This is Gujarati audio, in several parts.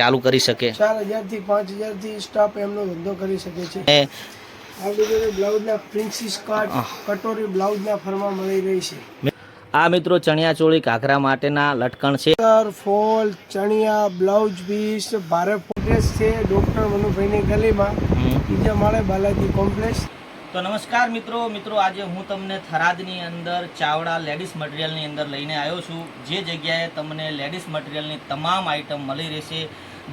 ચાલુ કરી શકે. ચાર હજારથી પાંચ હજારથી સ્ટાફ એમનો ધંધો કરી શકે છે. એ. આપણી બ્લાઉઝના પ્રિન્સીસ કટ કટોરી બ્લાઉઝના ફરમાં મળી રહી છે. આ મિત્રો ચણિયા ચોળી ઘાઘરા માટેના લટકણ છે. ફોલ ચણિયા બ્લાઉઝ પીસ ભારે ફોટેસ છે. ડોક્ટર મનુભાઈની ગલીમાં. બીજા માળે બાલાજી કોમ્પ્લેક્સ તો નમસ્કાર મિત્રો. મિત્રો આજે હું તમને થરાદની અંદર ચાવડા લેડીઝ મટીરિયલની અંદર લઈને આવ્યો છું. જે જગ્યાએ તમને લેડીઝ મટીરિયલની તમામ આઇટમ મળી રહેશે.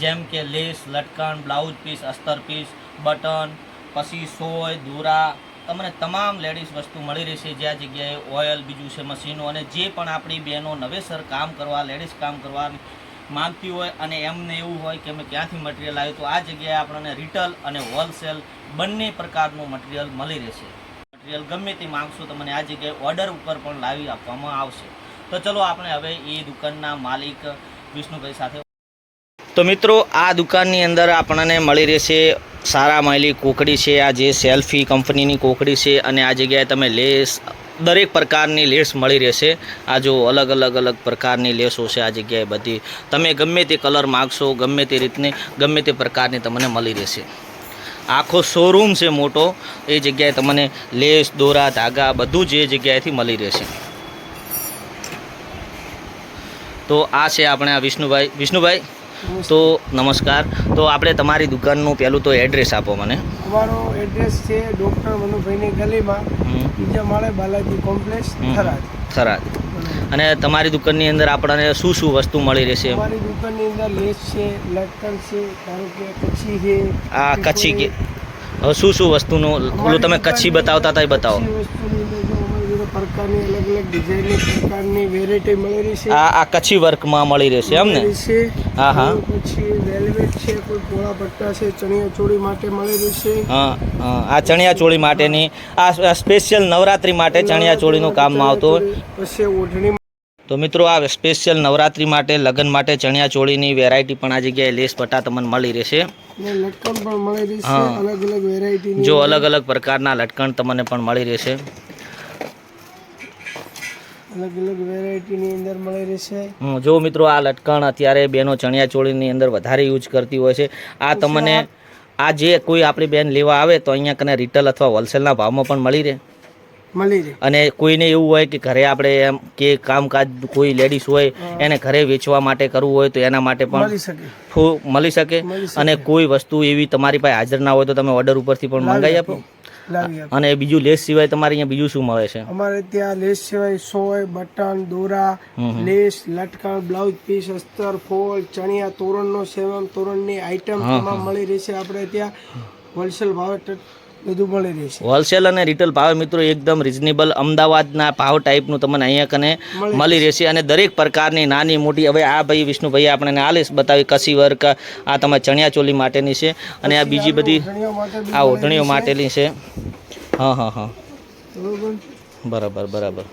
જેમ કે લેસ, લટકણ, બ્લાઉઝ પીસ, અસ્તર પીસ, બટન, પછી સોય, દોરા, તમને તમામ લેડીઝ વસ્તુ મળી રહેશે જ્યાં જગ્યાએ ઓઇલ, બીજું છે મશીનો અને જે પણ આપણી બહેનો નવેસર કામ કરવા, લેડીઝ કામ કરવા માંગતી હોય અને એમને એવું હોય કે અમે ક્યાંથી મટીરિયલ આવ્યું તો આ જગ્યાએ આપણને રિટેલ અને હોલસેલ બંને પ્રકારનું મટીરિયલ મળી રહેશે. મટીરિયલ ગમે તે માંગશો તમને આ જગ્યાએ ઓર્ડર ઉપર પણ લાવી આપવામાં આવશે. તો ચલો આપણે હવે એ દુકાનના માલિક વિષ્ણુભાઈ સાથે તો મિત્રો, આ દુકાનની અંદર આપણને મળી રહેશે સારા માયલી કોકડી છે, આ જે સેલ્ફી કંપનીની કોકડી છે અને આ જગ્યાએ તમે લેસ, દરેક પ્રકારની લેસ મળી રહેશે. આ જો અલગ અલગ અલગ પ્રકારની લેસો છે આ જગ્યાએ બધી. તમે ગમે તે કલર માગશો, ગમે તે રીતની, ગમે તે પ્રકારની તમને મળી રહેશે. આખો શોરૂમ છે મોટો, એ જગ્યાએ તમને લેસ, દોરા, ધાગા બધું જ એ જગ્યાએથી મળી રહેશે. તો આ છે આપણે આ વિષ્ણુભાઈ. વિષ્ણુભાઈ? તો નમસ્કાર. તો આપણે તમારી દુકાનનું પહેલું તો એડ્રેસ આપો મને. અમારો એડ્રેસ છે ડોક્ટર મનુભાઈની ગલીમાં. બીજા માળે બાલાજી કોમ્પ્લેક્સ. થરાદ. થરાદ. અને તમારી દુકાનની અંદર આપણને શું શું વસ્તુ મળી રહેશે અમારી દુકાનની અંદર લેસ છે લટકન છે ધારો કે કચ્છી છે આ કચ્છી કે શું શું વસ્તુનું પેલું તમે કચ્છી બતાવતા હતા એ બતાવો. પ્રકારની અલગ અલગ ડિઝાઇનની પ્રકારની વેરાયટી મળી રહી છે. આ આ કચ્છી વર્કમાં મળી રહેશે એમ ને. હા, હા. પછી વેલ્વેટ છે કોઈ પોળા પટ્ટા છે ચણિયા ચોળી માટે મળી રહી છે. હા આ ચણિયા ચોળી માટેની આ સ્પેશિયલ નવરાત્રી માટે ચણિયા ચોળીનું કામમાં આવતું. પછી ઓઢણી તો મિત્રો આ સ્પેશિયલ નવરાત્રી માટે લગ્ન માટે ચણિયા ચોળીની વેરાયટી પણ આ જગ્યાએ લેસ પટ્ટા તમને મળી રહેશે. ને પણ મળી રહી અલગ અલગ વેરાયટીની જો અલગ અલગ પ્રકારના લટકણ તમને પણ મળી રહેશે. અલગ અલગ વેરાયટીની અંદર મળી રહેશે. જો મિત્રો આ લટકણ અત્યારે બેનો ચણિયા ચોળીની અંદર વધારે યુઝ કરતી હોય છે. આ તમને આ જે કોઈ આપણી બેન લેવા આવે તો અહીંયા કને રિટેલ અથવા હોલસેલના ભાવમાં પણ મળી રહે. મળી રહે. અને કોઈને એવું હોય કે ઘરે આપણે એમ કે કામકાજ કોઈ લેડીઝ હોય એને ઘરે વેચવા માટે કરવું હોય તો એના માટે પણ મળી શકે. ફૂ- મળી શકે. અને કોઈ વસ્તુ એવી તમારી પાસે હાજર ના હોય તો તમે ઓર્ડર ઉપરથી પણ મંગાવી આપો. અને બીજું લેસ સિવાય તમારે અહીંયા બીજું શું મળે છે? અમારે ત્યાં લેસ સિવાય સોય બટન દોરા લેસ લટકણ બ્લાઉઝ પીસ અસ્તર ફોલ ચણિયા તોરણનો સેવમ તોરણની આઈટમ તમામ મળી રહેશે. આપણે ત્યાં હોલસેલ ભાવે બધું મળી રહેશે. હોલસેલ અને રિટેલ ભાવ મિત્રો એકદમ રિઝનેબલ અમદાવાદના ભાવ ટાઈપનું તમને અહીંયા કને મળી રહેશે. અને દરેક પ્રકારની નાની મોટી હવે આ ભાઈ વિષ્ણુભાઈ આપણને આલેસ લેસ બતાવી કસી વર્ક આ તમારે ચણિયા ચોલી માટેની છે અને આ બીજી બધી આ ઓઢણીઓ માટેની છે. હા હા હા. બરાબર. બરાબર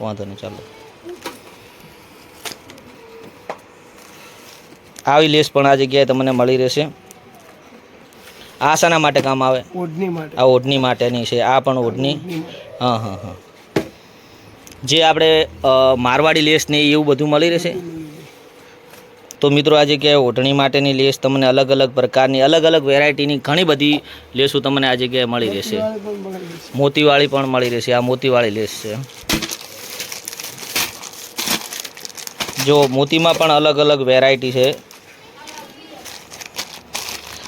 વાંધો નહીં ચાલો. આવી લેસ પણ આ જગ્યાએ તમને મળી રહેશે. આ શાના માટે કામ આવે? ઓઢણી માટે. આ ઓઢણી માટેની છે. આ પણ ઓઢણી. હા હા હા. જે આપણે મારવાડી લેસ ને એવું બધું મળી રહેશે? તો મિત્રો આ જગ્યાએ ઓઢણી માટેની લેસ તમને અલગ અલગ પ્રકારની અલગ અલગ વેરાયટીની ઘણી બધી લેસો તમને આ જગ્યાએ મળી રહેશે. મોતીવાળી પણ મળી રહેશે. આ મોતીવાળી લેસ છે. જો મોતીમાં પણ અલગ અલગ વેરાયટી છે.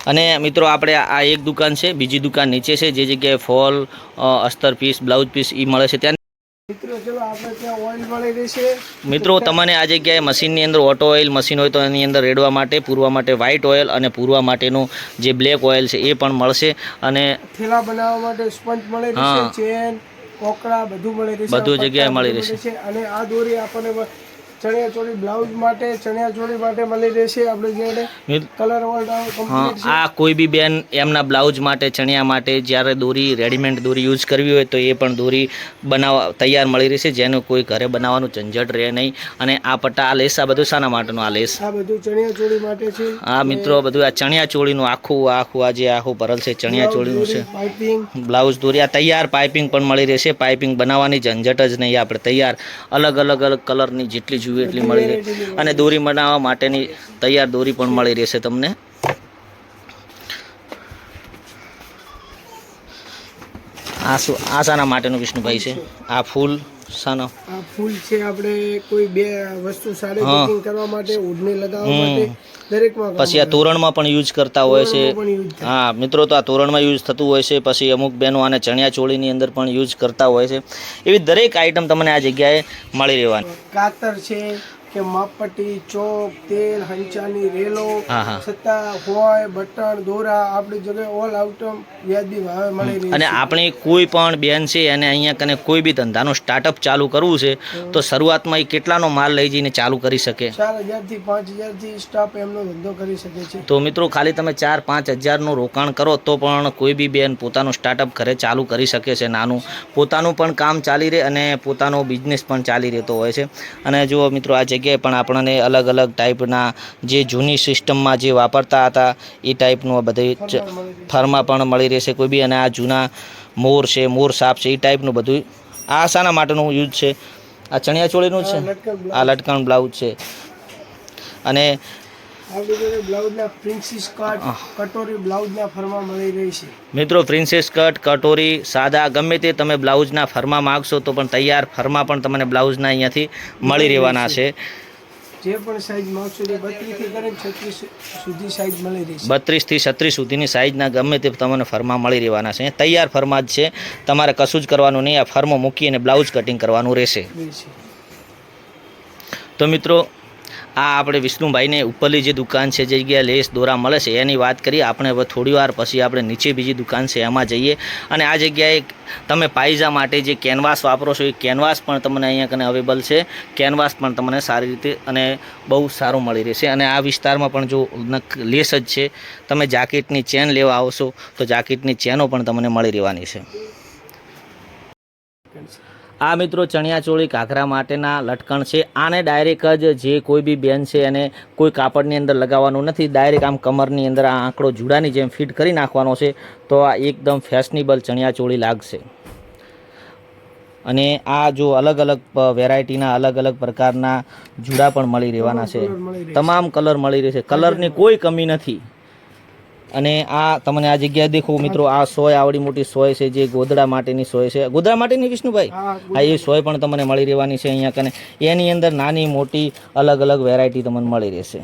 અને મિત્રો આપણે આ એક દુકાન છે બીજી દુકાન નીચે છે જે જગ્યાએ ફોલ અસ્તર પીસ બ્લાઉઝ પીસ એ મળે છે. ત્યાં મિત્રો તમને આ જગ્યાએ મશીનની અંદર ઓટો ઓઇલ મશીન હોય તો એની અંદર રેડવા માટે પૂરવા માટે વ્હાઇટ ઓઇલ અને પૂરવા માટેનું જે બ્લેક ઓઇલ છે એ પણ મળશે. અને થેલા બનાવવા માટે સ્પંજ મળે છે ચેન કોકડા બધું મળે છે બધું જગ્યાએ મળી રહેશે. અને આ દોરી આપણને બ- ચણિયા ચોળી બ્લાઉઝ માટે ચણિયા ચોળી માટે મળી રહેશે આપણે જોડે. કલર હા આ કોઈ બી બેન એમના બ્લાઉઝ માટે ચણિયા માટે જ્યારે દોરી રેડીમેડ દોરી યુઝ કરવી હોય તો એ પણ દોરી બનાવવા તૈયાર મળી રહેશે. જેનું કોઈ ઘરે બનાવવાનું ઝંઝટ રહે નહીં. અને આ પટ્ટા આ લેસ આ બધું શાના માટેનું આ લેસ? આ બધું ચણિયા ચોળી માટે છે. હા મિત્રો બધું આ ચણિયા ચોળીનું આખું આખું આ જે આખું ભરલ છે ચણિયા ચોળીનું છે પાઇપિંગ બ્લાઉઝ દોરી આ તૈયાર પાઇપિંગ પણ મળી રહેશે. પાઇપિંગ બનાવવાની ઝંઝટ જ નહીં આપણે તૈયાર અલગ અલગ અલગ કલરની જેટલી જોઈએ એટલી મળી રહે. અને દોરી બનાવવા માટેની તૈયાર દોરી પણ મળી રહેશે તમને. આ શું આ શાના માટેનું વિષ્ણુભાઈ છે. આ ફૂલ શાનો આ ફૂલ છે આપણે કોઈ બે વસ્તુ સારી હા. કરવા માટે ઉડને લગાવવા માટે દરેકમાં પછી આ તોરણમાં પણ યુઝ કરતા હોય છે. હા મિત્રો તો આ તોરણમાં યુઝ થતું હોય છે પછી અમુક બહેનો આને ચણિયા ચોળીની અંદર પણ યુઝ કરતા હોય છે. એવી દરેક આઈટમ તમને આ જગ્યાએ મળી રહેવાની. કાતર છે કે માપપટ્ટી ચોક તેલ હંચાની રેલો છતાં હોય બટન દોરા આપણી જગ્યાએ ઓલ આઉટમ વ્યાજબી ભાવે મળી અને આપણે કોઈ પણ બેન છે અને અહીંયા કને કોઈ બી ધંધાનું સ્ટાર્ટઅપ ચાલુ કરવું છે તો શરૂઆતમાં એ કેટલાનો માલ લઈ જઈને ચાલુ કરી શકે? ચાર હજારથી પાંચ હજારથી સ્ટાફ એમનો ધંધો કરી શકે છે. તો મિત્રો ખાલી તમે ચાર પાંચ હજારનું રોકાણ કરો તો પણ કોઈ બી બેન પોતાનું સ્ટાર્ટઅપ ઘરે ચાલુ કરી શકે છે નાનું. પોતાનું પણ કામ ચાલી રહે અને પોતાનો બિઝનેસ પણ ચાલી રહેતો હોય છે. અને જો મિત્રો આ જગ્યાએ પણ આપણને અલગ અલગ ટાઈપના જે જૂની સિસ્ટમમાં જે વાપરતા હતા એ ટાઈપનું આ બધી ફરમાં પણ મળી રહેશે કોઈ બી. અને આ જૂના મોર છે મોર સાપ છે એ ટાઈપનું બધું આ શાના માટેનું યુઝ છે. આ ચણિયા ચોળીનું છે. આ લટકણ બ્લાઉઝ છે. અને મિત્રો પ્રિન્સેસ કટ કટોરી સાદા ગમે તે તમે બ્લાઉઝના ફરમા માગશો તો પણ તૈયાર ફરમા પણ તમને બ્લાઉઝના અહીંયાથી મળી રહેવાના છે. જે પણ સાઈઝ માગશો તે બત્રીસથી કરીને છત્રીસ સુધી સાઈઝ મળી રહેશે. બત્રીસથી છત્રીસ સુધીની સાઇઝના ગમે તે તમને ફરમા મળી રહેવાના છે. તૈયાર ફરમા જ છે. તમારે કશું જ કરવાનું નહીં. આ ફરમો મૂકી અને બ્લાઉઝ કટિંગ કરવાનું રહેશે. તો મિત્રો આ આપણે વિષ્ણુભાઈને ઉપરની જે દુકાન છે, જે જગ્યાએ લેસ દોરા મળે છે, એની વાત કરીએ આપણે હવે થોડી વાર પછી આપણે નીચે બીજી દુકાન છે, એમાં જઈએ. અને આ જગ્યાએ તમે પાયજા માટે જે કેનવાસ વાપરો છો, એ કેનવાસ પણ તમને અહીંયા કને અવેલેબલ છે. કેનવાસ પણ તમને સારી રીતે અને બહુ સારું મળી રહેશે. અને આ વિસ્તારમાં પણ જો લેસ જ છે, તમે જાકેટની ચેન લેવા આવશો, તો જાકેટની ચેનો પણ તમને મળી રહેવાની છે. આ મિત્રો ચણિયાચોળી ઘાઘરા માટેના લટકણ છે. આને ડાયરેક્ટ જ જે કોઈ બી બેન છે એને કોઈ કાપડની અંદર લગાવવાનું નથી. ડાયરેક્ટ આમ કમરની અંદર આ આંકડો જુડાની જેમ ફિટ કરી નાખવાનો છે. તો આ એકદમ ફેશનેબલ ચણિયાચોળી લાગશે. અને આ જો અલગ અલગ વેરાયટીના અલગ અલગ પ્રકારના જુડા પણ મળી રહેવાના છે. કલર મળી રહી તમામ કલર મળી રહેશે કલરની કોઈ કમી નથી. અને આ તમને આ જગ્યાએ દેખો મિત્રો આ સોય આવડી મોટી સોય છે જે ગોદડા માટેની સોય છે. ગોદડા માટેની વિષ્ણુભાઈ? હા એ સોય પણ તમને મળી રહેવાની છે અહીંયા કને. એની અંદર નાની મોટી અલગ અલગ વેરાયટી તમને મળી રહેશે.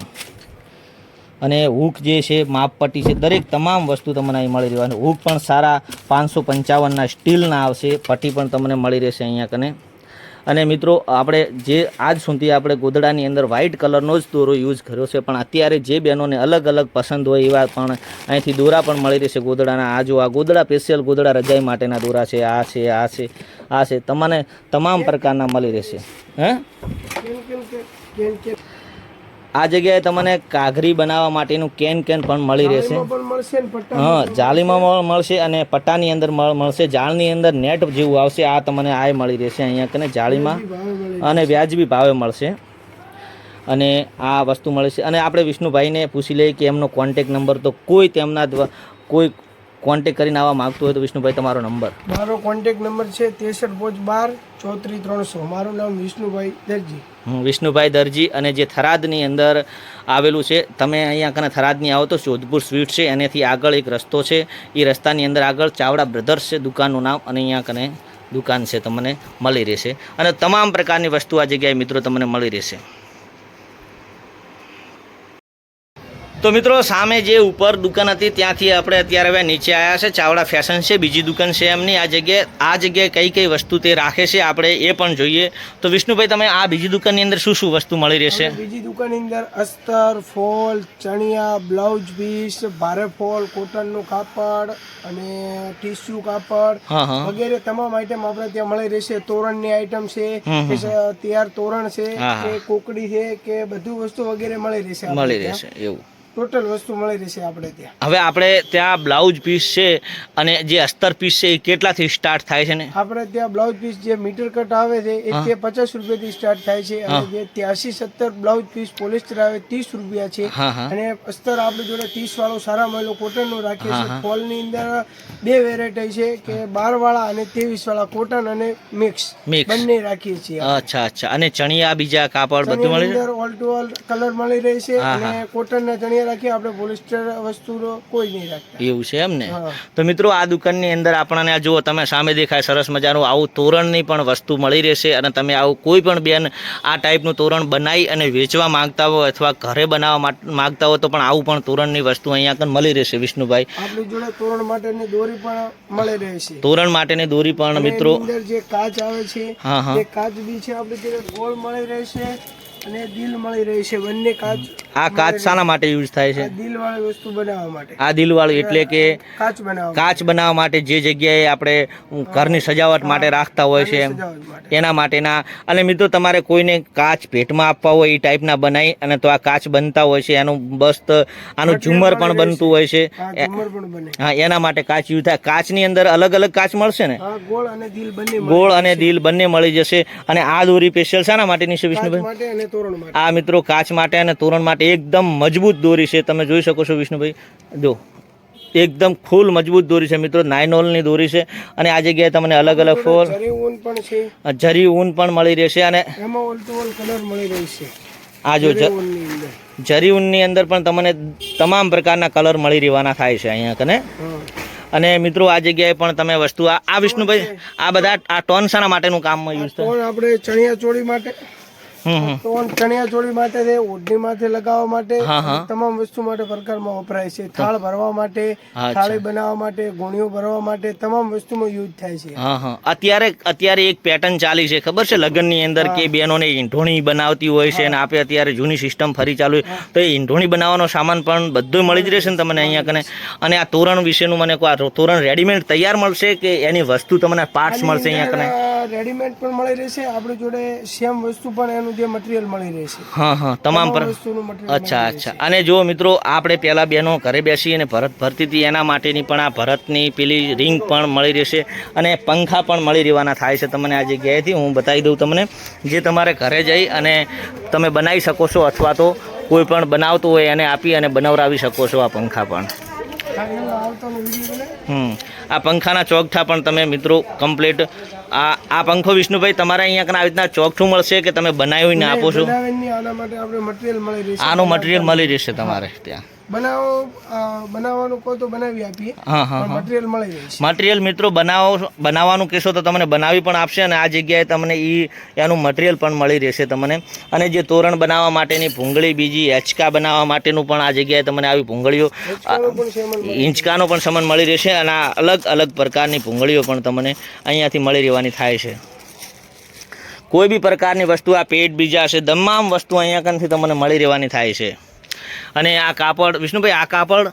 અને હૂક જે છે માપપટ્ટી છે દરેક તમામ વસ્તુ તમને અહીં મળી રહેવાની. હૂક પણ સારા પાંચસો પંચાવનના સ્ટીલના આવશે. પટ્ટી પણ તમને મળી રહેશે અહીંયા કને. અને મિત્રો, આપણે જે આજ સુધી આપણે ગોદડાની અંદર વ્હાઇટ કલરનો જ દોરો યુઝ કર્યો છે, પણ અત્યારે જે બહેનોને અલગ અલગ પસંદ હોય એવા પણ અહીંથી દોરા પણ મળી રહેશે ગોદડાના. આ આ ગોદડા સ્પેશિયલ ગોદડા રજાઈ માટેના દોરા છે, આ છે આ છે આ છે. તમને તમામ પ્રકારના મળી રહેશે. હે કેમ કેમ કે કેમ કેમ આ જગ્યાએ તમને કાઘરી બનાવવા માટેનું કેન કેન પણ મળી રહેશે. હા જાળીમાં મળ- મળશે અને પટ્ટાની અંદર મળ- મળશે. જાળની અંદર નેટ જેવું આવશે. આ તમને આ મળી રહેશે અહીંયા કને જાળીમાં. અને વ્યાજબી ભાવે મળશે. અને આ વસ્તુ મળે છે. અને આપણે વિષ્ણુભાઈને પૂછી લઈએ કે એમનો કોન્ટેક નંબર તો કોઈ તેમના કોઈ કોન્ટેક કરીને આવવા માગતું હોય તો વિષ્ણુભાઈ તમારો નંબર મારો કોન્ટેક નંબર છે ત્રેસઠ પાંચ બાર ચોત્રીસ ત્રણસો. મારું નામ વિષ્ણુભાઈ દરજી વિષ્ણુભાઈ દરજી અને જે થરાદની અંદર આવેલું છે, તમે અહીંયા કને થરાદની આવો તો જોધપુર સ્વીટ છે, એનેથી આગળ એક રસ્તો છે. એ રસ્તાની અંદર આગળ ચાવડા બ્રધર્સ છે દુકાનનું નામ અને અહીંયા કને દુકાન છે તમને મળી રહેશે. અને તમામ પ્રકારની વસ્તુ આ જગ્યાએ મિત્રો તમને મળી રહેશે. તો મિત્રો સામે જે ઉપર દુકાન હતી ત્યાંથી આપણે અત્યારે હવે નીચે આવ્યા છે. ચાવડા ફેશન છે બીજી દુકાન છે એમની. આ જગ્યાએ આ જગ્યાએ કઈ કઈ વસ્તુ તે રાખે છે આપણે એ પણ જોઈએ. તો વિષ્ણુભાઈ તમે આ બીજી દુકાનની અંદર શું શું વસ્તુ મળી રહેશે? બીજી દુકાનની અંદર અસ્તર ફોલ ચણિયા બ્લાઉઝ પીસ ભારે ફોલ કોટનનું કાપડ અને ટીસ્યુ કાપડ વગેરે તમામ આઈટમ આપણે ત્યાં મળી રહેશે. તોરણની આઈટમ છે તૈયાર તોરણ છે. કે કોકડી છે કે બધું વસ્તુ વગેરે મળી રહેશે મળી રહેશે એવું. ટોટલ વસ્તુ મળી રહેશે આપણે ત્યાં. હવે આપણે ત્યાં બ્લાઉઝ પીસ છે અને જે અસ્તર પીસ છે એ કેટલાથી સ્ટાર્ટ થાય છે ને? આપણે ત્યાં બ્લાઉઝ પીસ જે મીટર કટ આવે છે એ તે પચાસ રૂપિયાથી સ્ટાર્ટ થાય છે અને જે ત્યાંસી સત્તર બ્લાઉઝ પીસ પોલિસ્ટર આવે ત્રીસ રૂપિયા છે. અને અસ્તર આપણે જોડે ત્રીસ વાળો સારા મળેલો કોટનનું રાખીએ છીએ ફોલની અંદર બે વેરાયટી છે કે બાર વાળા અને ત્રેવીસ વાળા કોટન અને મિક્સ મિક્સ બંને રાખીએ છીએ અચ્છા અચ્છા. અને ચણિયા બીજા કાપડ બધું મળી ઓલ ટુ ઓલ કલર મળી રહે છે અને કોટન ના ચણિયા રાખીએ આપણે પોલિસ્ટર વસ્તુ કોઈ નહીં રાખતા. એવું છે એમ ને? તો મિત્રો આ દુકાનની અંદર આપણને આ જુઓ તમે સામે દેખાય સરસ મજાનું આવું તોરણની પણ વસ્તુ મળી રહેશે અને તમે આવું કોઈ પણ બેન આ ટાઈપનું તોરણ બનાવી અને વેચવા માંગતા હો અથવા ઘરે બનાવવા માંગતા હો તો પણ આવું પણ તોરણની વસ્તુ અહીંયા આગળ મળી રહેશે વિષ્ણુભાઈ. આપણી જોડે તોરણ માટેની દોરી પણ મળી રહેશે તોરણ માટેની દોરી પણ મિત્રો જે કાચ આવે છે હા હા. કાચ બી છે આપણે જોડે ગોળ મળી રહેશે અને દિલ મળી રહે છે. બંને કાચ આ કાચ શાના માટે યુઝ થાય છે. દિલ વાળી વસ્તુ બનાવવા માટે. આ દિલવાળું એટલે કે કાચ બનાવવા કાચ બનાવવા માટે જે જગ્યાએ આપણે ઘરની સજાવટ માટે રાખતા હોય છે એના માટેના. અને મિત્રો તમારે કોઈને કાચ ભેટમાં આપવા હોય એ ટાઈપના બનાવી અને તો આ કાચ બનતા હોય છે. એનું બસ્ત આનું ઝુમર પણ બનતું હોય છે. હા એના માટે કાચ યુઝ થાય. કાચની અંદર અલગ અલગ કાચ મળશે ને? ગોળ અને દિલ બંને ગોળ અને દિલ બંને મળી જશે. અને આ દોરી સ્પેશિયલ શાના માટેની છે વિષ્ણુભાઈ? આ મિત્રો કાચ માટે અને તોરણ માટે એકદમ મજબૂત દોરી છે. તમે જોઈ શકો છો વિષ્ણુભાઈ. જો એકદમ ફૂલ મજબૂત દોરી છે મિત્રો. નાઇનોલની દોરી છે. અને આ જગ્યાએ તમને અલગ અલગ ફોલ જરી ઊન પણ મળી રહેશે અને આ જો જરી ઊનની અંદર. પણ તમને તમામ પ્રકારના કલર મળી રહેવાના થાય છે અહીંયા કને? અને મિત્રો આ જગ્યાએ પણ તમે વસ્તુ આ આ વિષ્ણુભાઈ આ બધા આ ટોન શાના માટેનું કામમાં યુઝ થાય. આપણે ચણિયા ચોળી માટે હમ ચણિયા ચોળી માટે છે ઓઢણી માથે લગાવવા માટે. તમામ વસ્તુ માટે પ્રકારમાં વપરાય છે. થાળ ભરવા માટે થાળી બનાવવા માટે ગુણીઓ ભરવા માટે તમામ વસ્તુમાં યુઝ થાય છે. અત્યારે અત્યારે એક પેટર્ન ચાલી છે. ખબર છે લગ્નની અંદર કે બહેનોને ઈંઢોણી બનાવતી હોય છે અને આપણે અત્યારે જૂની સિસ્ટમ ફરી ચાલુ. તો એ ઈંઢોણી બનાવવાનો સામાન પણ બધું મળી જ રહેશે ને તમને અહીંયા કને? અને આ તોરણ વિશેનું મને આ તોરણ રેડીમેડ તૈયાર મળશે કે એની વસ્તુ તમને પાર્ટ્સ મળશે અહીંયા કને? રેડીમેડ પણ મળી રહેશે આપણી જોડે સેમ વસ્તુ પણ એનું જે મટીરિયલ મળી રહેશે હા હા તમામ પર અચ્છા અચ્છા. અને જો મિત્રો આપણે પહેલાં બહેનો ઘરે બેસી અને ભરત ભરતી હતી એના માટેની પણ આ ભરતની પેલી રિંગ પણ મળી રહેશે અને પંખા પણ મળી રહેવાના થાય છે તમને આ જગ્યાએથી. હું બતાવી દઉં તમને જે તમારે ઘરે જઈ અને તમે બનાવી શકો છો અથવા તો કોઈ પણ બનાવતું હોય એને આપી અને બનાવરાવી શકો છો આ પંખા પણ. હમ. આ પંખાના ચોકઠા પણ તમે મિત્રો કમ્પ્લીટ આ આ પંખો વિષ્ણુભાઈ તમારે અહીંયા આવી રીતના ચોકઠું મળશે કે તમે બનાવીને આપો છો? આના મટીરિયલ મળી રહેશે. આનું મટીરિયલ મળી રહેશે તમારે ત્યાં. બનાવો બનાવવાનું કહો તો બનાવી આપીએ. મટીરિયલ મળી જાય મટીરિયલ મિત્રો બનાવો બનાવવાનું કહેશો તો તમને બનાવી પણ આપશે અને આ જગ્યાએ તમને એ એનું મટીરિયલ પણ મળી રહેશે તમને. અને જે તોરણ બનાવવા માટેની ભૂંગળી બીજી હેચકા બનાવવા માટેનું પણ આ જગ્યાએ તમને આવી ભૂંગળીઓ હિંચકાનું પણ સામાન મળી રહેશે અને આ અલગ અલગ પ્રકારની ભૂંગળીઓ પણ તમને અહીંયાથી મળી રહેવાની થાય છે. કોઈ બી પ્રકારની વસ્તુ આ પેટ બીજા હશે તમામ વસ્તુ અહીંયા કનથી તમને મળી રહેવાની થાય છે. અને આ કાપડ વિષ્ણુભાઈ આ કાપડ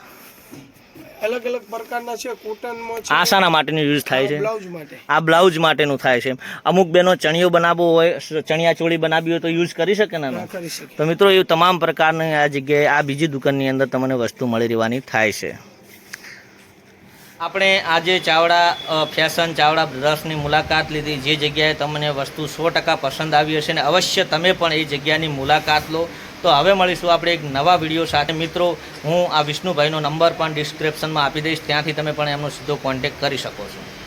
અલગ અલગ પ્રકારના છે કોટનમાં છે. આ માટેનું યુઝ થાય છે. બ્લાઉઝ માટે. આ બ્લાઉઝ માટેનું થાય છે અમુક બેનો ચણિયો બનાવવો હોય ચણિયા ચોળી બનાવવી હોય તો યુઝ કરી શકે ને કરી તો મિત્રો એ તમામ પ્રકારની આ જગ્યાએ આ બીજી દુકાનની અંદર તમને વસ્તુ મળી રહેવાની થાય છે. આપણે આજે ચાવડા ફેશન ચાવડા બ્રદર્સની મુલાકાત લીધી. જે જગ્યાએ તમને વસ્તુ સો ટકા પસંદ આવી હશે ને અવશ્ય તમે પણ એ જગ્યાની મુલાકાત લો. તો હવે મળીશું આપણે એક નવા વીડિયો સાથે. મિત્રો, હું આ વિષ્ણુભાઈનો નંબર પણ ડિસ્ક્રિપ્શનમાં આપી દઈશ. ત્યાંથી તમે પણ એમનો સીધો કોન્ટેક્ટ કરી શકો છો.